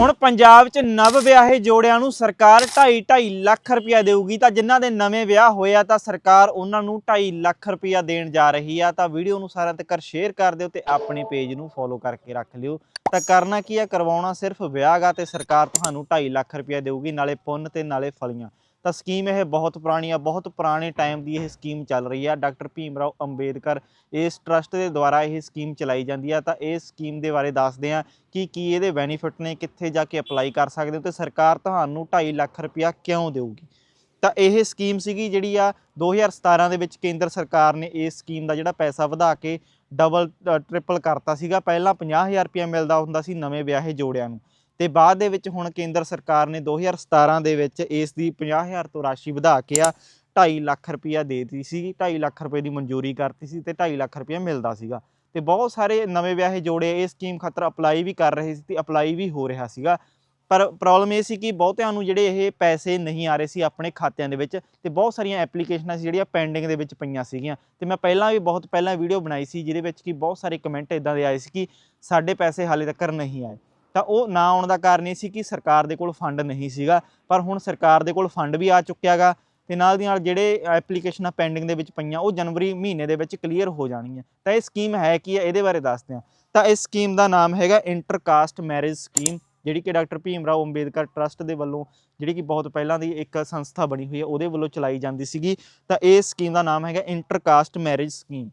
ਹੁਣ ਪੰਜਾਬ 'ਚ ਨਵ ਵਿਆਹੇ ਜੋੜਿਆਂ ਨੂੰ ਸਰਕਾਰ 2.5 ਲੱਖ ਰੁਪਇਆ ਦੇਊਗੀ, ਤਾਂ ਜਿਨ੍ਹਾਂ ਦੇ ਨਵੇਂ ਵਿਆਹ ਹੋਏ ਆ, ਤਾਂ ਸਰਕਾਰ ਉਹਨਾਂ ਨੂੰ 2.5 ਲੱਖ ਰੁਪਇਆ ਦੇਣ ਜਾ ਰਹੀ ਆ। ਤਾਂ ਵੀਡੀਓ ਨੂੰ ਸਾਰਿਆਂ ਤੱਕ ਸ਼ੇਅਰ ਕਰ ਦਿਓ ਤੇ ਆਪਣੇ ਪੇਜ ਨੂੰ ਫੋਲੋ ਕਰਕੇ ਰੱਖ ਲਿਓ। ਤਾਂ ਕਰਨਾ ਕੀ ਆ, ਕਰਵਾਉਣਾ ਸਿਰਫ ਵਿਆਹ ਗਾ ਤੇ ਸਰਕਾਰ ਤੁਹਾਨੂੰ 2.5 ਲੱਖ ਰੁਪਇਆ ਦੇਊਗੀ, ਨਾਲੇ ਪੁੰਨ ਤੇ ਨਾਲੇ ਫਲੀਆਂ। ਤਾਂ ਸਕੀਮ ਇਹ ਬਹੁਤ ਪੁਰਾਣੀ ਆ, ਬਹੁਤ ਪੁਰਾਣੇ ਟਾਈਮ ਦੀ ਇਹ ਸਕੀਮ ਚੱਲ ਰਹੀ ਆ। ਡਾਕਟਰ ਭੀਮ ਰਾਓ ਅੰਬੇਦਕਰ ਇਸ ਟਰਸਟ ਦੇ ਦੁਆਰਾ ਇਹ ਸਕੀਮ ਚਲਾਈ ਜਾਂਦੀ ਆ। ਤਾਂ ਇਸ ਸਕੀਮ ਦੇ ਬਾਰੇ ਦੱਸਦੇ ਆ ਕਿ ਕੀ ਇਹਦੇ ਬੈਨੀਫਿਟ ਨੇ, ਕਿੱਥੇ ਜਾ ਕੇ ਅਪਲਾਈ ਕਰ ਸਕਦੇ ਹੋ ਤੇ ਸਰਕਾਰ ਤੁਹਾਨੂੰ 2.5 ਲੱਖ ਰੁਪਇਆ ਕਿਉਂ ਦੇਊਗੀ? ਤਾਂ ਇਹ ਸਕੀਮ ਸੀਗੀ ਜਿਹੜੀ ਆ 2017 ਦੇ ਵਿੱਚ ਕੇਂਦਰ ਸਰਕਾਰ ਨੇ ਇਸ ਸਕੀਮ ਦਾ ਜਿਹੜਾ ਪੈਸਾ ਵਧਾ ਕੇ ਡਬਲ ਟ੍ਰਿਪਲ ਕਰਤਾ ਸੀਗਾ। ਪਹਿਲਾਂ 50000 ਰੁਪਇਆ ਮਿਲਦਾ ਹੁੰਦਾ ਸੀ ਨਵੇਂ ਵਿਆਹੇ ਜੋੜਿਆਂ ਨੂੰ। ਤੇ ਬਾਅਦ ਦੇ ਵਿੱਚ ਹੁਣ ਕੇਂਦਰ ਸਰਕਾਰ ਨੇ 2017 ਦੇ ਵਿੱਚ ਇਸ ਦੀ 50000 ਤੋਂ ਰਾਸ਼ੀ ਵਧਾ ਕੇ ਆ 2.5 ਲੱਖ ਰੁਪਇਆ ਦੇ ਦਿੱਤੀ ਸੀ 2.5 ਲੱਖ ਰੁਪਏ ਦੀ ਮਨਜ਼ੂਰੀ ਕਰਤੀ ਸੀ ਤੇ 2.5 ਲੱਖ ਰੁਪਇਆ ਮਿਲਦਾ ਸੀਗਾ। ਤੇ ਬਹੁਤ ਸਾਰੇ ਨਵੇਂ ਵਿਆਹੇ ਜੋੜੇ ਇਹ ਸਕੀਮ ਖਾਤਰ ਅਪਲਾਈ ਵੀ ਕਰ ਰਹੇ ਸੀ ਤੇ ਅਪਲਾਈ ਵੀ ਹੋ ਰਿਹਾ ਸੀਗਾ। ਪਰ ਪ੍ਰੋਬਲਮ ਇਹ ਸੀ ਕਿ ਬਹੁਤਿਆਂ ਨੂੰ ਜਿਹੜੇ ਇਹ ਪੈਸੇ ਨਹੀਂ ਆ ਰਹੇ ਸੀ ਆਪਣੇ ਖਾਤਿਆਂ ਦੇ ਵਿੱਚ ਤੇ ਬਹੁਤ ਸਾਰੀਆਂ ਐਪਲੀਕੇਸ਼ਨਾਂ ਸੀ ਜਿਹੜੀਆਂ ਪੈਂਡਿੰਗ ਦੇ ਵਿੱਚ ਪਈਆਂ ਸੀਗੀਆਂ। ਤੇ ਮੈਂ ਪਹਿਲਾਂ ਵੀ ਬਹੁਤ ਪਹਿਲਾਂ ਵੀਡੀਓ ਬਣਾਈ ਸੀ ਜਿਹਦੇ ਵਿੱਚ ਕਿ ਬਹੁਤ ਸਾਰੇ ਕਮੈਂਟ ਇਦਾਂ ਦੇ ਆਏ ਸੀ ਕਿ ਸਾਡੇ ਪੈਸੇ ਹਾਲੇ ਤੱਕ ਨਹੀਂ ਆਏ। ਤਾਂ ਉਹ ਨਾ ਆਉਣ ਦਾ ਕਾਰਨ ਇਹ ਸੀ ਕਿ ਸਰਕਾਰ ਦੇ ਕੋਲ ਫੰਡ ਨਹੀਂ ਸੀਗਾ, ਪਰ ਹੁਣ ਸਰਕਾਰ ਦੇ ਕੋਲ ਫੰਡ ਵੀ ਆ ਚੁੱਕਿਆਗਾ ਤੇ ਨਾਲ ਦੀ ਨਾਲ ਜਿਹੜੇ ਐਪਲੀਕੇਸ਼ਨਾਂ ਪੈਂਡਿੰਗ ਦੇ ਵਿੱਚ ਪਈਆਂ, ਉਹ ਜਨਵਰੀ ਮਹੀਨੇ ਦੇ ਵਿੱਚ ਕਲੀਅਰ ਹੋ ਜਾਣਗੀਆਂ। ਤਾਂ ਇਹ ਸਕੀਮ ਹੈ ਕੀ ਹੈ ਇਹਦੇ ਬਾਰੇ ਦੱਸਦੇ ਹਾਂ। ਤਾਂ ਇਸ ਸਕੀਮ ਦਾ ਨਾਮ ਹੈਗਾ ਇੰਟਰਕਾਸਟ ਮੈਰਿਜ ਸਕੀਮ, ਜਿਹੜੀ ਕਿ ਡਾਕਟਰ ਭੀਮ ਰਾਓ ਅੰਬੇਦਕਰ ਟਰਸਟ ਦੇ ਵੱਲੋਂ, ਜਿਹੜੀ ਕਿ ਬਹੁਤ ਪਹਿਲਾਂ ਦੀ ਇੱਕ ਸੰਸਥਾ ਬਣੀ ਹੋਈ ਹੈ, ਉਹਦੇ ਵੱਲੋਂ ਚਲਾਈ ਜਾਂਦੀ ਸੀਗੀ। ਤਾਂ ਇਹ ਸਕੀਮ ਦਾ ਨਾਮ ਹੈਗਾ ਇੰਟਰਕਾਸਟ ਮੈਰਿਜ ਸਕੀਮ।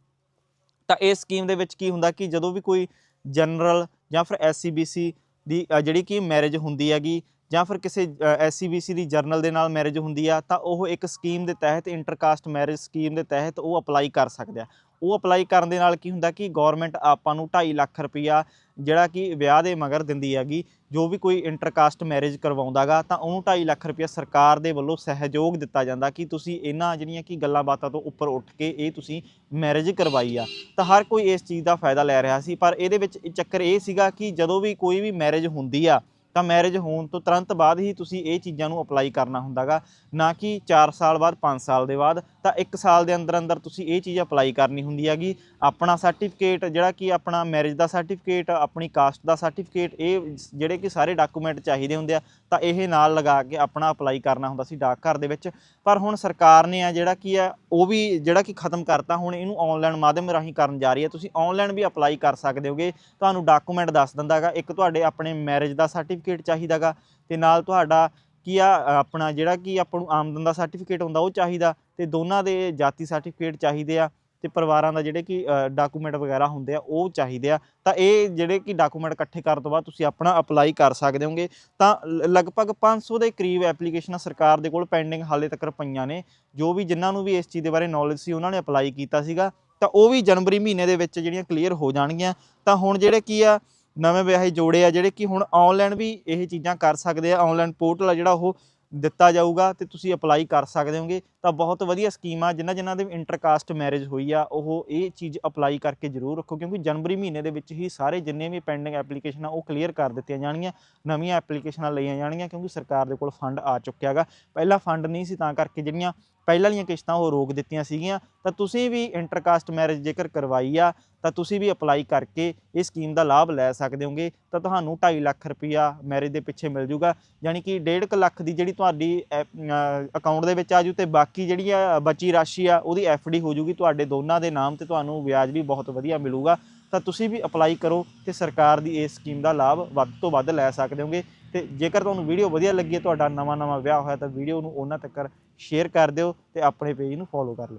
ਤਾਂ ਇਸ ਸਕੀਮ ਦੇ ਵਿੱਚ ਕੀ ਹੁੰਦਾ ਕਿ ਜਦੋਂ ਵੀ ਕੋਈ ਜਨਰਲ ਜਾਂ ਫਿਰ ਐਸਸੀਬੀਸੀ ਦੀ ਜਿਹੜੀ ਕਿ ਮੈਰਿਜ ਹੁੰਦੀ ਹੈਗੀ ਜਾਂ ਫਿਰ ਕਿਸੇ ਐਸਸੀਬੀਸੀ ਦੀ ਜਰਨਲ ਦੇ ਨਾਲ ਮੈਰਿਜ ਹੁੰਦੀ ਆ, ਤਾਂ ਉਹ ਇੱਕ ਸਕੀਮ ਦੇ ਤਹਿਤ ਇੰਟਰਕਾਸਟ ਮੈਰਿਜ ਸਕੀਮ ਦੇ ਤਹਿਤ ਉਹ ਅਪਲਾਈ ਕਰ ਸਕਦੇ ਆ। ਉਹ ਅਪਲਾਈ ਕਰਨ ਦੇ ਨਾਲ ਕੀ ਹੁੰਦਾ ਕਿ ਗਵਰਨਮੈਂਟ ਆਪਾਂ ਨੂੰ 2.5 ਲੱਖ ਰੁਪਈਆ ਜਿਹੜਾ ਕਿ ਵਿਆਹ ਦੇ ਮਗਰ ਦਿੰਦੀ ਹੈਗੀ, ਜੋ ਵੀ ਕੋਈ ਇੰਟਰਕਾਸਟ ਮੈਰਿਜ ਕਰਵਾਉਂਦਾਗਾ ਤਾਂ ਉਹਨੂੰ 2.5 ਲੱਖ ਰੁਪਈਆ ਸਰਕਾਰ ਦੇ ਵੱਲੋਂ ਸਹਿਯੋਗ ਦਿੱਤਾ ਜਾਂਦਾ ਕਿ ਤੁਸੀਂ ਇਹਨਾਂ ਜਿਹੜੀਆਂ ਕਿ ਗੱਲਾਂ ਬਾਤਾਂ ਤੋਂ ਉੱਪਰ ਉੱਠ ਕੇ ਇਹ ਤੁਸੀਂ ਮੈਰਿਜ ਕਰਵਾਈ ਆ। ਤਾਂ ਹਰ ਕੋਈ ਇਸ ਚੀਜ਼ ਦਾ ਫਾਇਦਾ ਲੈ ਰਿਹਾ ਸੀ, ਪਰ ਇਹਦੇ ਵਿੱਚ ਚੱਕਰ ਇਹ ਸੀਗਾ ਕਿ ਜਦੋਂ ਵੀ ਕੋਈ ਵੀ ਮੈਰਿਜ ਹੁੰਦੀ ਆ, ਤਾਂ ਮੈਰਿਜ ਹੋਣ ਤੋਂ ਤੁਰੰਤ ਬਾਅਦ ਹੀ ਤੁਸੀਂ ਇਹ ਚੀਜ਼ਾਂ ਨੂੰ ਅਪਲਾਈ ਕਰਨਾ ਹੁੰਦਾਗਾ ਨਾ ਕਿ 4 ਸਾਲ ਬਾਅਦ 5 ਸਾਲ ਦੇ ਬਾਅਦ। ਤਾਂ 1 ਸਾਲ ਦੇ ਅੰਦਰ ਅੰਦਰ ਤੁਸੀਂ ਇਹ ਚੀਜ਼ ਅਪਲਾਈ ਕਰਨੀ ਹੁੰਦੀ ਹੈਗੀ। ਆਪਣਾ ਸਰਟੀਫਿਕੇਟ ਜਿਹੜਾ ਕਿ ਆਪਣਾ ਮੈਰਿਜ ਦਾ ਸਰਟੀਫਿਕੇਟ ਆਪਣੀ ਕਾਸਟ ਦਾ ਸਰਟੀਫਿਕੇਟ ਇਹ ਜਿਹੜੇ ਕਿ ਸਾਰੇ ਡਾਕੂਮੈਂਟ ਚਾਹੀਦੇ ਹੁੰਦੇ ਆ, ਤਾਂ ਇਹ ਨਾਲ ਲਗਾ ਕੇ ਆਪਣਾ ਅਪਲਾਈ ਕਰਨਾ ਹੁੰਦਾ ਸੀ ਡਾਕ ਘਰ ਦੇ ਵਿੱਚ। ਪਰ ਹੁਣ ਸਰਕਾਰ ਨੇ ਆ ਜਿਹੜਾ ਕੀ ਆ, ਉਹ ਵੀ ਜਿਹੜਾ ਕਿ ਖਤਮ ਕਰਤਾ, ਹੁਣ ਇਹਨੂੰ ਆਨਲਾਈਨ ਮਾਧਿਅਮ ਰਾਹੀਂ ਕਰਨ ਜਾ ਰਹੀ ਹੈ। ਤੁਸੀਂ ਆਨਲਾਈਨ ਵੀ ਅਪਲਾਈ ਕਰ ਸਕਦੇ ਹੋਗੇ। ਤੁਹਾਨੂੰ ਡਾਕੂਮੈਂਟ ਦੱਸ ਦਿੰਦਾਗਾ ਇੱਕ ਤੁਹਾਡੇ ਆਪਣੇ ਮੈਰਿਜ ਦਾ ਸਰਟੀਫਿਕੇਟ ਚਾਹੀਦਾਗਾ ਤੇ ਨਾਲ ਤੁਹਾਡਾ ਕੀ ਆ ਆਪਣਾ ਜਿਹੜਾ ਕਿ ਆਪਾਂ ਨੂੰ ਆਮਦਨ ਦਾ ਸਰਟੀਫਿਕੇਟ ਹੁੰਦਾ, ਉਹ ਚਾਹੀਦਾ ਤੇ ਦੋਨਾਂ ਦੇ ਜਾਤੀ ਸਰਟੀਫਿਕੇਟ ਚਾਹੀਦੇ ਆ ਤੇ ਪਰਿਵਾਰਾਂ ਦਾ ਜਿਹੜੇ ਕਿ ਡਾਕੂਮੈਂਟ ਵਗੈਰਾ ਹੁੰਦੇ ਆ, ਉਹ ਚਾਹੀਦੇ ਆ। ਤਾਂ ਇਹ ਜਿਹੜੇ ਕਿ ਡਾਕੂਮੈਂਟ ਇਕੱਠੇ ਕਰਨ ਤੋਂ ਬਾਅਦ ਤੁਸੀਂ ਆਪਣਾ ਅਪਲਾਈ ਕਰ ਸਕਦੇ ਹੋਗੇ। ਤਾਂ ਲ- ਲਗਭਗ 500 ਦੇ ਕਰੀਬ ਐਪਲੀਕੇਸ਼ਨਾਂ ਸਰਕਾਰ ਦੇ ਕੋਲ ਪੈਂਡਿੰਗ ਹਾਲੇ ਤੱਕ ਪਈਆਂ ਨੇ। ਜੋ ਵੀ ਜਿਨ੍ਹਾਂ ਨੂੰ ਵੀ ਇਸ ਚੀਜ਼ ਦੇ ਬਾਰੇ ਨੌਲੇਜ ਸੀ, ਉਹਨਾਂ ਨੇ ਅਪਲਾਈ ਕੀਤਾ ਸੀਗਾ। ਤਾਂ ਉਹ ਵੀ ਜਨਵਰੀ ਮਹੀਨੇ ਦੇ ਵਿੱਚ ਜਿਹੜੀਆਂ ਕਲੀਅਰ ਹੋ ਜਾਣਗੀਆਂ। ਤਾਂ ਹੁਣ ਜਿਹੜੇ ਕੀ ਆ ਨਵੇਂ ਵਿਆਹੇ ਜੋੜੇ ਆ ਜਿਹੜੇ ਕਿ ਹੁਣ ਆਨਲਾਈਨ ਵੀ ਇਹ ਚੀਜ਼ਾਂ ਕਰ ਸਕਦੇ ਆ ਆਨਲਾਈਨ ਪੋਰਟਲ ਆ ਜਿਹੜਾ ਉਹ ਦਿੱਤਾ ਜਾਊਗਾ ਤੇ ਤੁਸੀਂ ਅਪਲਾਈ ਕਰ ਸਕਦੇ ਹੋਗੇ। ਤਾਂ ਬਹੁਤ ਵਧੀਆ ਸਕੀਮ ਆ, ਜਿਨ੍ਹਾਂ ਜਿਨ੍ਹਾਂ ਦੇ ਇੰਟਰਕਾਸਟ ਮੈਰਿਜ ਹੋਈ ਆ, ਉਹ ਇਹ ਚੀਜ਼ ਅਪਲਾਈ ਕਰਕੇ ਜ਼ਰੂਰ ਰੱਖੋ, ਕਿਉਂਕਿ ਜਨਵਰੀ ਮਹੀਨੇ ਦੇ ਵਿੱਚ ਹੀ ਸਾਰੇ ਜਿੰਨੇ ਵੀ ਪੈਂਡਿੰਗ ਐਪਲੀਕੇਸ਼ਨਾਂ ਉਹ ਕਲੀਅਰ ਕਰ ਦਿੱਤੀਆਂ ਜਾਣਗੀਆਂ, ਨਵੀਆਂ ਐਪਲੀਕੇਸ਼ਨਾਂ ਲਈਆਂ ਜਾਣਗੀਆਂ, ਕਿਉਂਕਿ ਸਰਕਾਰ ਦੇ ਕੋਲ ਫੰਡ ਆ ਚੁੱਕਿਆ ਹੈਗਾ। ਪਹਿਲਾਂ ਫੰਡ ਨਹੀਂ ਸੀ, ਤਾਂ ਕਰਕੇ ਜਿਹੜੀਆਂ ਪਹਿਲਾਂ ਵਾਲੀਆਂ ਕਿਸ਼ਤਾਂ ਉਹ ਰੋਕ ਦਿੱਤੀਆਂ ਸੀਗੀਆਂ, ਤਾਂ ਤੁਸੀਂ ਵੀ ਇੰਟਰਕਾਸਟ ਮੈਰਿਜ ਜੇਕਰ ਕਰਵਾਈ ਆ, ਤਾਂ ਤੁਸੀਂ ਵੀ ਅਪਲਾਈ ਕਰਕੇ ਇਸ ਸਕੀਮ ਦਾ ਲਾਭ ਲੈ ਸਕਦੇ ਹੋਗੇ, ਤਾਂ ਤੁਹਾਨੂੰ 2.5 ਲੱਖ ਰੁਪਈਆ ਮੈਰਿਜ ਦੇ ਪਿੱਛੇ ਮਿਲ ਜੂਗਾ ਯਾਨੀ ਕਿ 1.5 ਲੱਖ ਦੀ ਜਿਹੜੀ ਤੁਹਾਡੀ ਅਕਾਊਂਟ ਦੇ ਵਿੱਚ ਆ ਜੂ ਤੇ ਬਾਕੀ ਜਿਹੜੀ ਆ ਬਚੀ ਰਾਸ਼ੀ ਆ, ਉਹਦੀ ਡੀ ਹੋ ਜੂਗੀ ਤੁਹਾਡੇ ਦੋਨਾਂ ਦੇ ਨਾਮ ਤੇ ਤੁਹਾਨੂੰ ਵਿਆਜ ਵੀ ਬਹੁਤ ਵਧੀਆ ਮਿਲੂਗਾ, ਤਾਂ ਤੁਸੀਂ ਵੀ ਅਪਲਾਈ ਕਰੋ ਤੇ ਸਰਕਾਰ ਦੀ ਇਸ ਸਕੀਮ ਦਾ ਲਾਭ ਵੱਧ ਤੋਂ ਵੱਧ ਲੈ ਸਕਦੇ ਹੋਗੇ, ਤੇ ਜੇਕਰ ਤੁਹਾਨੂੰ ਵੀਡੀਓ ਵਧੀਆ ਲੱਗੀ ਹੈ, ਤੁਹਾਡਾ ਨਵਾਂ ਨਵਾਂ ਵਿਆਹ ਹੋਇਆ ਤਾਂ ਵੀਡੀਓ ਨੂੰ ਉਹਨਾਂ ਤੱਕ ਸ਼ੇਅਰ ਕਰ ਦਿਓ ਤੇ ਆਪਣੇ ਪੇਜ ਨੂੰ ਫੋਲੋ ਕਰ ਲਿਓ।